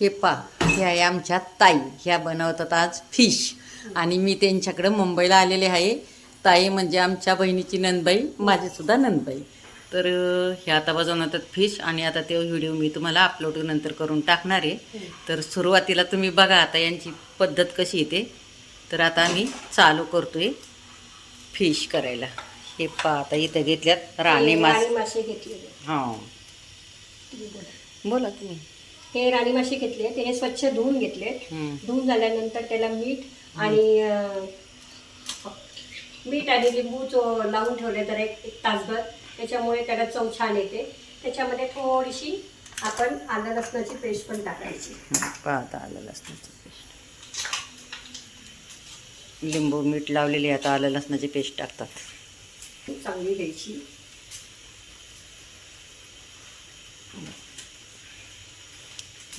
हे पा हे आहे आमच्या ताई. ह्या बनवतात आज फिश. आणि मी त्यांच्याकडं मुंबईला आलेले आहे. ताई म्हणजे आमच्या बहिणीची नंदबाई माझीसुद्धा नंदबाई. तर हे आता बनवतात फिश आणि आता ते व्हिडिओ मी तुम्हाला अपलोड नंतर करून टाकणार आहे. तर सुरुवातीला तुम्ही बघा आता यांची पद्धत कशी येते. तर आता आम्ही चालू करतोय फिश करायला. हे पा आता इथं घेतल्यात राणी मास घेतलेले. हां. बोला तुम्ही. हे राणी मासे घेतले ते हे स्वच्छ धुवून घेतले. धुवून झाल्यानंतर त्याला मीठ आणि मीठ आणि लिंबू लावून ठेवले तर एक तासभर. त्याच्यामुळे त्याला चव छान येते. त्याच्यामध्ये थोडीशी आपण आलं लसणाची पेस्ट पण टाकायची. पाहता आलं लसणाची पेस्ट. लिंबू मीठ लावलेली आता आलं लसणाची पेस्ट टाकतात. चांगली द्यायची.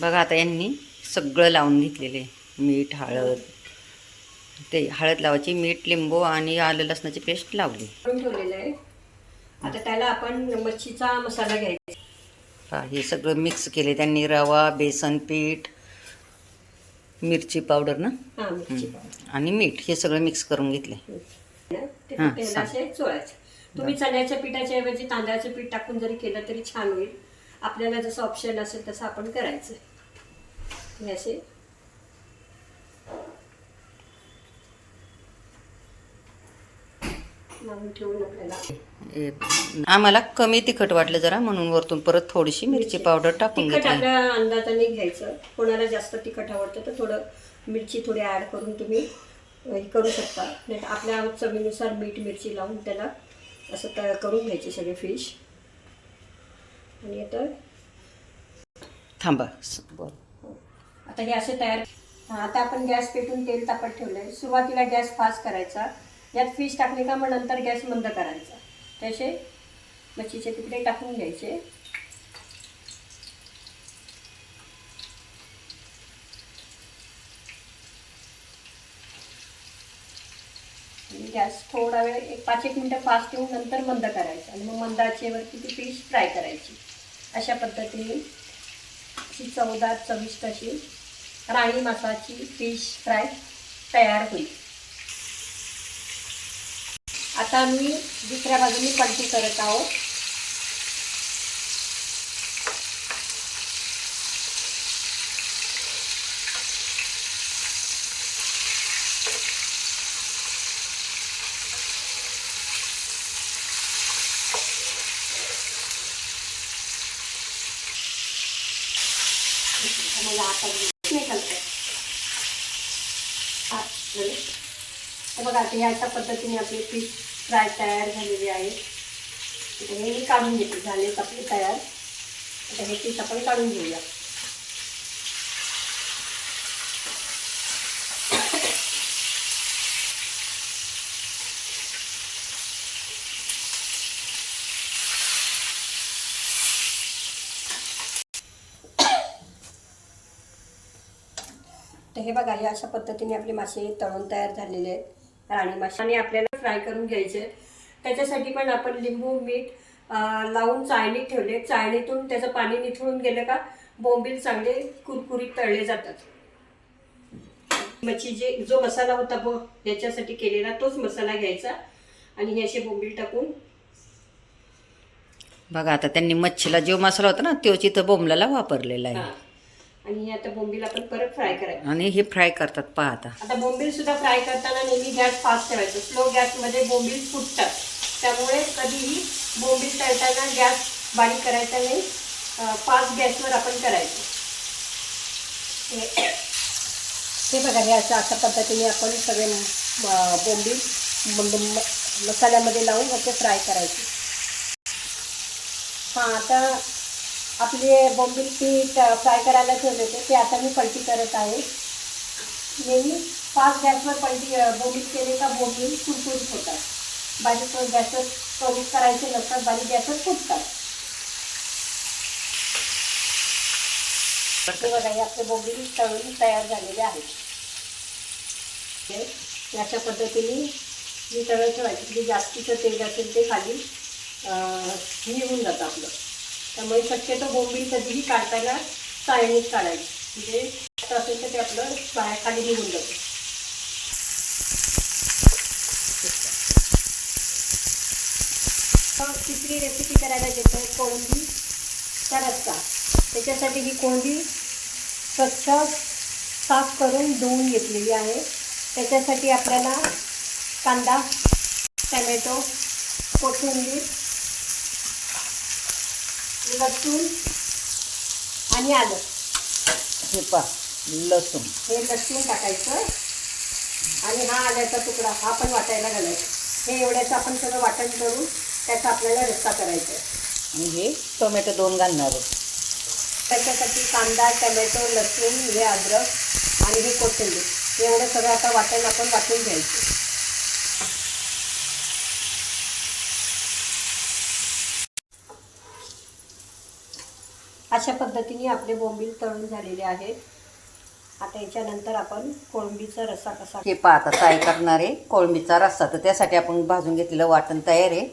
बघा आता यांनी सगळं लावून घेतलेले. मीठ हळद. ते हळद लावायची मीठ लिंबू आणि आलं लसणाची पेस्ट लावली. करून ठेवलेलं आहे. आता त्याला आपण मच्छीचा मसाला घ्यायचा. हा हे सगळं मिक्स केले त्यांनी. रवा बेसन पीठ मिरची पावडर ना? हा. आणि मीठ हे सगळं मिक्स करून घेतले हा, तुम्ही चण्याच्या पिठाच्या ऐवजी तांदळाचं पीठ टाकून जरी केलं तरी छान होईल. आपल्याला जसं ऑप्शन असेल तसं आपण करायचं. हे असे. आम्हाला कमी तिखट वाटलं जरा म्हणून वरतून परत थोडीशी मिरची पावडर टाकून तिखट आपल्या अंदाजाने घ्यायचं. कोणाला जास्त तिखट आवडतं तर थोडं मिरची थोडी ॲड करून तुम्ही हे करू शकता. नाही आपल्या चवीनुसार मीठ मिरची लावून त्याला असं तयार करून घ्यायचे सगळे फिश आणि आता थांबा बोल. आता हे असे तयार हा, आता आपण गॅस पेटून तेल तापत ठेवलं आहे सुरुवातीला गॅस फास्ट करायचा. यात फिश टाकले का मग नंतर गॅस मंद करायचा. तसे मच्छीचे तुकडे टाकून घ्यायचे. गॅस थोडा वेळ एक पाच एक मिनटं फास्ट ठेवून नंतर मंद करायचं. आणि मग मंद आचेवरती ती फिश फ्राय करायची. अशा पद्धतीने ही चवदार चविष्ट अशी राणी मासाची फिश फ्राय तयार होईल. आता मी दुसऱ्या बाजूने पलटी करत आहोत. आता बघा आता ह्या अशा पद्धतीने आपले पीठ फ्राय तयार झालेले आहे. हे मी काढून घेते. झालेत आपले तयार. आता हे पीठ आपण काढून घेऊया. तर हे बघा या अशा पद्धतीने आपले मासे तळून तयार झालेले आहेत. राणी मासे आणि आपल्याला फ्राय करून घ्यायचे. त्याच्यासाठी पण आपण लिंबू मीठ लावून चाळणीत ठेवले चाळणीतून त्याचं पाणी निथळून गेलं का बोंबील चांगले कुरकुरीत तळले जातात. मच्छी जे जो मसाला होता बो याच्यासाठी केलेला तोच मसाला घ्यायचा आणि हे असे बोंबील टाकून. बघा आता त्यांनी मच्छीला जो मसाला होता ना तोच इथं बोंबलाला वापरलेला हा. आहे आणि हे आता बोंबील आपण परत फ्राय करायचं. आणि हे फ्राय करतात पाहता आता. बोंबील सुद्धा फ्राय करताना नेहमी गॅस फास्ट ठेवायचा. स्लो गॅसमध्ये बोंबील फुटतात त्यामुळे कधीही बोंबील तळताना गॅस बारीक करायचा नाही. फास्ट गॅसवर आपण करायचं. हे- हे बघा हे अशा अशा पद्धतीने आपण सगळे बोंबील मसाल्यामध्ये लावून असे फ्राय करायचे. हां आता आपले बोंबील पीठ फ्राय करायला ठेवले होते ते आता मी पलटी करत आहे. नेहमी फास्ट गॅसवर पलटी बोंबील केले का बोंबील कुरकुरीत होतात. बारीक गॅसवर कमी करायचे नसतात बारीक गॅसवर फुटतात. बघा हे आपले बोंबील तळून तयार झालेले आहेत. अशा पद्धतीने मी तळत ठेवायचे जे जास्तीचं तेल असेल ते खाली निघून जातं आपलं. त्यामुळे शक्यतो बोंबील कधीही काढताना चाळणीत काढायची. म्हणजे असेल तर ते आपलं बाहेर खाली निघून जातं. मग तिसरी रेसिपी करायला घेतो आहे कोळंबीचा रस्सा. त्याच्यासाठी ही कोळंबी स्वच्छ साफ करून धुवून घेतलेली आहे. त्याच्यासाठी आपल्याला कांदा टमॅटो कोथिंबीर लसूण आणि आलं. हे पा लसूण. हे लसूण टाकायचं. आणि हा आल्याचा तुकडा हा पण वाटायला घालायचा. हे एवढ्याचं आपण सगळं वाटण करून त्याचा आपल्याला रस्सा करायचा आहे. आणि हे टोमॅटो दोन घालणार आहोत त्याच्यासाठी कांदा टमॅटो लसूण हे अद्रक आणि हे कोथिंबीर. एवढं सगळं आता वाटण आपण वाटून घ्यायचं. अशा पद्धतीने आपले बोंबील तळून झालेले आहेत. आता याच्यानंतर आपण कोळंबीचा रस्सा कसा हे पहा आता ताई करणार आहे कोळंबीचा रस्सा. तर त्यासाठी आपण भाजून घेतलेलं वाटण तयार आहे.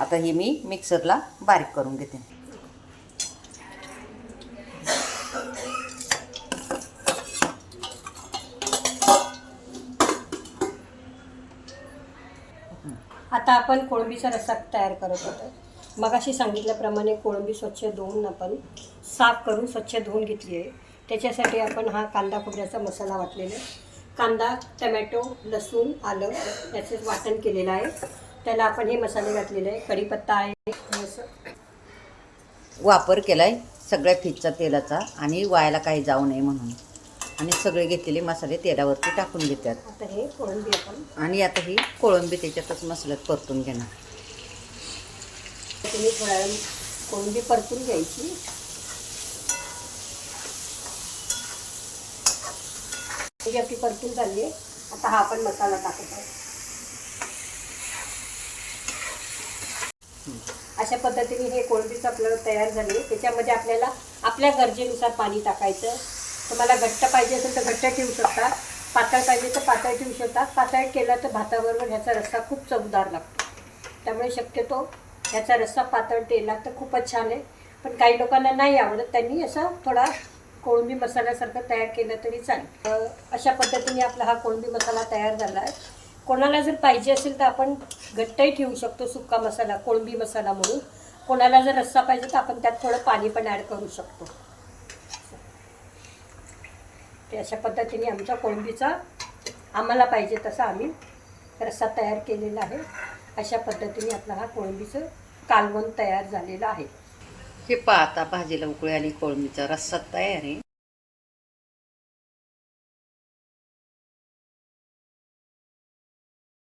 आता हे मी मिक्सरला बारीक करून घेते. आता आपण कोळंबीचा रस्सा तयार करत होतो मग अशी सांगितल्याप्रमाणे कोळंबी स्वच्छ धुवून आपण साफ करून स्वच्छ धुवून घेतली आहे. त्याच्यासाठी आपण हा कांदा खोबऱ्याचा मसाला वाटलेला आहे. कांदा टमॅटो लसूण आलं याचं वाटण केलेलं आहे. त्याला आपण हे मसाले घातलेले आहे. कढीपत्ता आहे. असं वापर केलाय सगळ्या फिशच्या तेलाचा आणि वायाला काही जाऊ नये म्हणून. आणि सगळे घेतलेले मसाले तेलावरती टाकून घेतात. आता हे कोळंबी आपण आणि आता ही कोळंबी त्याच्यातच मसाल्यात परतून घेणार. तुम्ही थोड्या वेळ परतून घ्यायची? म्हणजे आपली परतून चालली आहे. आता हा आपण मसाला टाकत. आहोत अशा पद्धतीने हे कोळंबीचं आपलं तयार झाले त्याच्यामध्ये आपल्याला आपल्या गरजेनुसार पाणी टाकायचं. तुम्हाला घट्ट पाहिजे असेल तर घट्ट ठेवू शकता. पातळ पाहिजे तर पातळ ठेवू शकता. पातळ केलं तर भाताबरोबर ह्याचा रस्सा खूप चवदार लागतो. त्यामुळे शक्यतो ह्याचा रस्सा पातळ केला तर खूपच छान आहे. पण काही लोकांना नाही आवडत. त्यांनी असं थोडा कोळंबी मसाल्यासारखं तयार केलं तरी चालेल. अशा पद्धतीने आपला हा कोळंबी मसाला तयार झाला आहे. कोणाला जर पाहिजे असेल तर आपण घट्टही ठेवू शकतो सुक्का मसाला कोळंबी मसाला म्हणून. कोणाला जर रस्सा पाहिजे तर आपण त्यात थोडं पाणी पण ॲड करू शकतो. ते अशा पद्धतीने आमच्या कोळंबीचा आम्हाला पाहिजे तसा आम्ही रस्सा तयार केलेला आहे. अशा पद्धतीने आपला हा कोळंबीचं कालवण तयार झालेलं आहे. हे पाहता आता भाजीला उकळी आणि कोळंबीचा रस्सा तयार आहे.